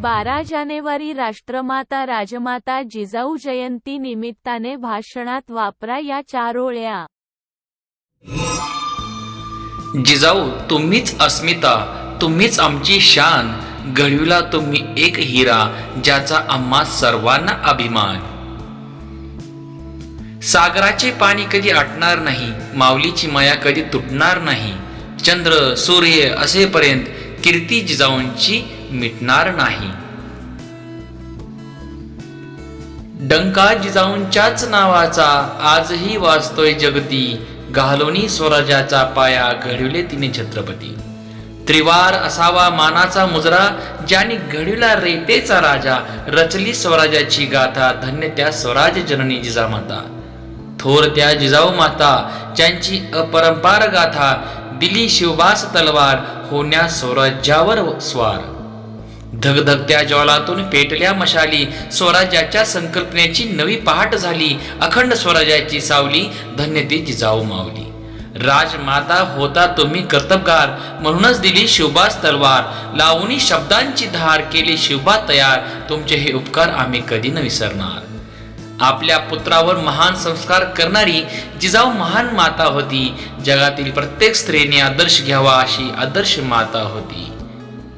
बारा जानेवारी राष्ट्रमाता राजमाता जिजाऊ जयंती निमित्ताने भाषणात वापरा या चारोळ्या जिजाऊ तुम्हीच अस्मिता तुम्हीच आमची शान. घडविला तुम्ही एक हिरा ज्याचा आम्हा सर्वांना अभिमान. सागराचे पाणी कधी आटणार नाही माऊलीची माया कधी तुटणार नाही. चंद्र सूर्य असेपर्यंत कीर्ती जिजाऊंची मिटणार नाही. डंका जिजाऊंच्याच नावाचा आजही वाचतोय जगती घालोनी स्वराज्याचा पाया घडविले तिने छत्रपती. त्रिवार असावा मानाचा मुजरा ज्याने घडविला रेतेचा राजा. रचली स्वराज्याची गाथा धन्य त्या स्वराज जननी जिजामाता. थोर त्या जिजाऊ माता ज्यांची अपरंपार गाथा दिली शिवबास तलवार होण्या स्वराज्यावर स्वार. धगधगत्या ज्वालातून पेटल्या मशाली. स्वराज्याच्या संकल्पनेची नवी पहाट झाली. अखंड स्वराज्याची सावली धन्य ती जिजाऊ राजमाता होता तुम्ही कर्तबगार. म्हणूनच दिली शिवबास तलवार. लावणी शब्दांची धार केली शिवबा तयार. तुमचे हे उपकार आम्ही कधी न विसरणार. आपल्या पुत्रावर महान संस्कार करणारी जिजाऊ महान माता होती. जगातील प्रत्येक स्त्रीने आदर्श घ्यावा अशी आदर्श माता होती.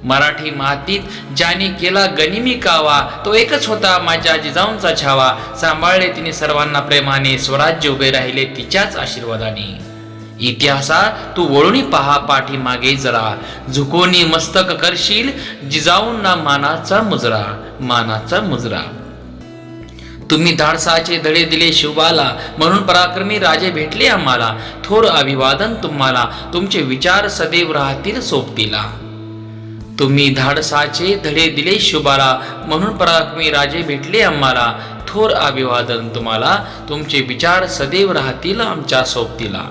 मराठी मातीत ज्याने केला गनिमी कावा तो एकच होता माझ्या जिजाऊंचा छावा. सांभाळले तिने सर्वांना प्रेमाने स्वराज्य उभे राहिले तिच्याच आशीर्वादाने. इतिहासा तू वळूनी पहा पाठीमागे जरा. झुकोनी मस्तक करशील जिजाऊंना मानाचा मुजरा मानाचा मुजरा. तुम्ही धाडसाचे धडे दिले शिवबाला म्हणून पराक्रमी राजे भेटले आम्हाला. थोर अभिवादन तुम्हाला तुमचे विचार सदैव राहतील सोबतीला. तुम्ही धाडसाचे धडे दिले शुभाला म्हणून पराक्रमी राजे भेटले आम्हाला. थोर अभिवादन तुम्हाला. तुमचे विचार सदैव राहतील आमच्या सोबतीला.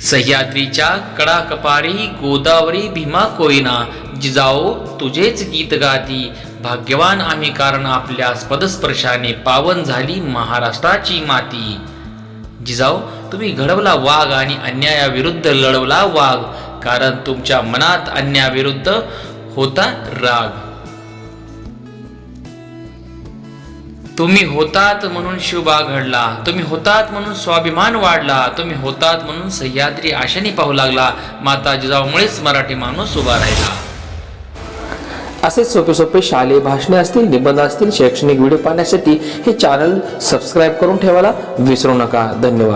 सह्याद्रीच्या कडा कपारी गोदावरी भीमा कोयना जिजाऊ तुझेच गीत गाती. भाग्यवान आम्ही कारण आपल्या पदस्पर्शाने पावन झाली महाराष्ट्राची माती. जिजाऊ तुम्ही घडवला वाघ आणि अन्यायाविरुद्ध लढवला वाघ. कारण तुमच्या मनात अन्याविरुद्ध होता राग. तुम्ही होतात म्हणून शिवबा घडला तुम्ही होतात म्हणून स्वाभिमान वाढला तुम्ही होतात म्हणून सह्याद्री आशेने पाहू लागला माता जिजाऊमुळेच मराठी माणूस उभा राहिला. असेच सोपे सोपे शालेय भाषणे असतील निबंध असतील शैक्षणिक व्हिडिओ पाहण्यासाठी हे चॅनल सबस्क्राईब करून ठेवायला विसरू नका. धन्यवाद.